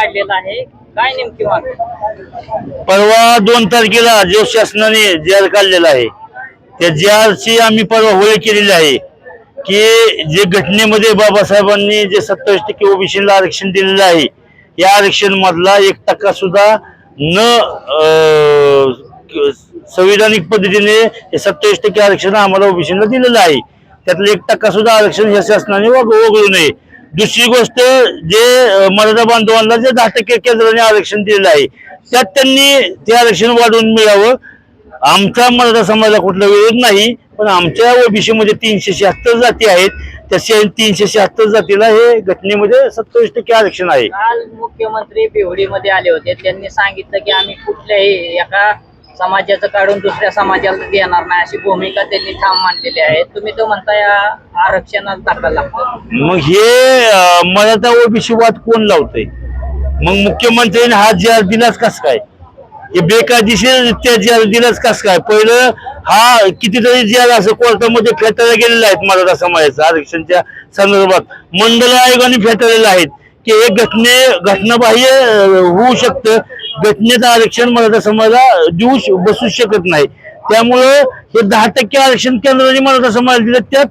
काढलेला आहे. काय नेमकी मागणी? परवा दोन तारखेला जो शासनाने जी काढलेला आहे त्या जी आम्ही परवा होळी केलेली आहे की जे घटनेमध्ये बाबासाहेबांनी जे सत्तावीस टक्के ओबीसीला आरक्षण दिलेलं आहे या आरक्षण मधला एक टक्का सुद्धा न संविधानिक पद्धतीने सत्तावीस टक्के आरक्षण आम्हाला ओबीसीला दिलेलं आहे. त्यातलं एक टक्का सुद्धा आरक्षण या शासनाने वगळू नये. दुसरी गोष्ट जे मराठा बांधवांना जे दहा टक्के केंद्राने आरक्षण दिलेलं आहे त्यात त्यांनी ते आरक्षण वाढवून मिळावं. आमचा मराठा समाजाला कुठला विरोध नाही पण आमच्या ओबीसीमध्ये तीनशे शहात्तर जाती आहेत. त्या तीनशे शहात्तर जातीला हे घटनेमध्ये सत्तावीस टक्के आरक्षण आहे. काल मुख्यमंत्री बिवडीमध्ये आले होते. त्यांनी सांगितलं की आम्ही कुठल्याही एका समाजाचं काढून दुसऱ्या समाजाला देणार नाही अशी भूमिका त्यांनी ठाम मांडलेली आहे. तुम्ही तो म्हणता या आरक्षणाला धक्का लागतो. मग हे मराठा ओबीसी वाद कोण लावतोय? मग मुख्यमंत्र्यांनी हा जर दिलाच कस काय? हे बेकायदेशीर त्या जी दिलाच कस काय? पहिलं हा कितीतरी जर असं कोर्टामध्ये फेटाळला गेलेले आहेत मराठा समाजाचा आरक्षणच्या संदर्भात. मंडळ आयोगाने फेटाळलेला आहेत की हे घटने घटनाबाह्य होऊ शकतं. घटनेचं आरक्षण मराठा समाजाला देऊ बसू शकत नाही. त्यामुळं हे दहा टक्के आरक्षण केंद्राने मराठा समाजाला दिलं त्यात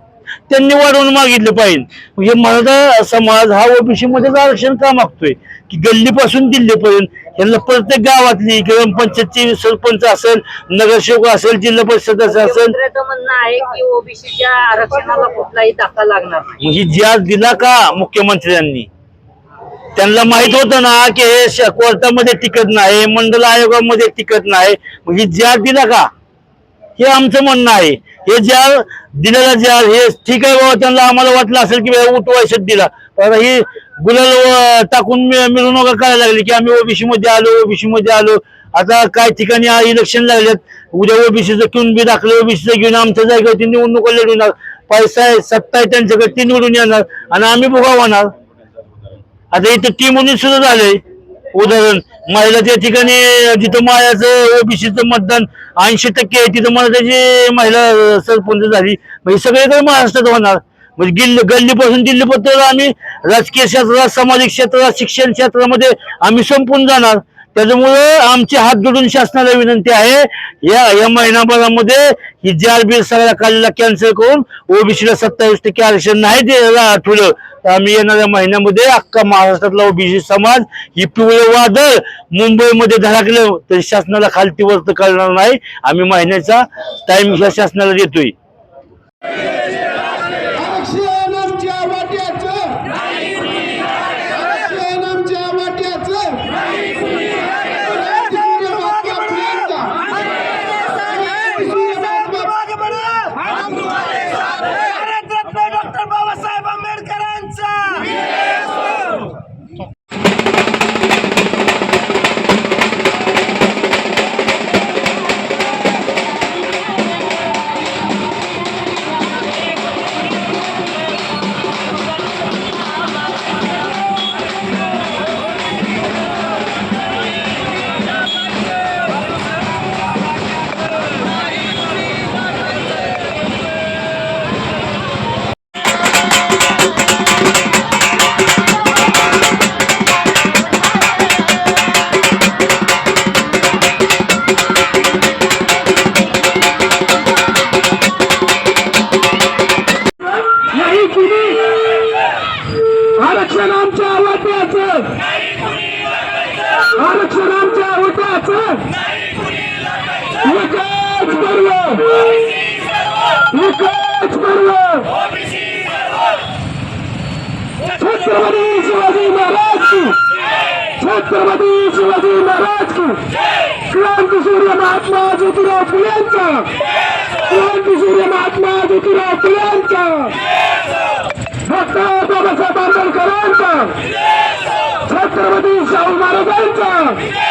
त्यांनी वाढवून मागितलं पाहिजे. म्हणजे मराठा समाज हा ओबीसी मध्येच आरक्षण का मागतोय? की गल्लीपासून दिल्लीपर्यंत यांना प्रत्येक गावातली ग्रामपंचायतची सरपंच असेल नगरसेवक असेल जिल्हा परिषद असेल म्हणणं आहे की ओबीसीच्या आरक्षणाला कुठलाही धक्का लागणार नाही. म्हणजे ज्या दिला का मुख्यमंत्र्यांनी? त्यांना माहीत होतं ना की हे कोर्टामध्ये टिकत नाही मंडल आयोगामध्ये टिकत नाही. ही ज्या दिला का? हे आमचं म्हणणं आहे. हे ज्या दिलेला ज्या हे ठीक आहे बाबा त्यांना आम्हाला वाटलं असेल की बाबा उठवायचं दिला. पण ही गुलाल टाकून मि- मिरवणुका करायला लागली की आम्ही ओबीसी मध्ये आलो ओबीसी मध्ये आलो. आता काय ठिकाणी इलेक्शन लागलेत उद्या ओबीसीचं घेऊन बी दाखलं ओबीसीचं घेऊन आमच्या जागेवरती निवडणुका लढवणार. पैसा आहे सत्ता आहे त्यांच्याकडे ती निवडून येणार. आणि आम्ही भोगावणार आता इथं टीम म्हणून सुद्धा झालंय. उदाहरण महिला त्या ठिकाणी जिथं मायाचं ओबीसीचं मतदान ऐंशी टक्के आहे तिथं मला त्याची महिला सरपंच झाली. म्हणजे सगळीकडे महाराष्ट्रात होणार. म्हणजे गिल्ली गल्लीपासून दिल्लीपर्यंत आम्ही राजकीय क्षेत्रात सामाजिक क्षेत्रात शिक्षण क्षेत्रामध्ये आम्ही संपून जाणार. त्याच्यामुळे आमचे हात जोडून शासनाला विनंती आहे या या महिनाभरामध्ये ही जे आर बी सगळ्या काढलेला कॅन्सल करून ओबीसीला सत्तावीस टक्के आरक्षण नाही द्यायला आठवलं. तर आम्ही येणाऱ्या महिन्यामध्ये अख्खा महाराष्ट्रातला ओबीसी समाज ही पिवळे वादळ मुंबईमध्ये धडकलं तरी शासनाला खालती वरत करणार नाही. आम्ही महिन्याचा टाइम ह्या शासनाला देतोय. आमच्या आरक्षण आमच्या वाट्याचं एकच पर्व एकच पर्व छत्रपती शिवाजी महाराज की. छत्रपती शिवाजी महाराज की. क्रांती सूर्य महात्मा ज्योतिराव फुलेंचा क्रांती सूर्य महात्मा না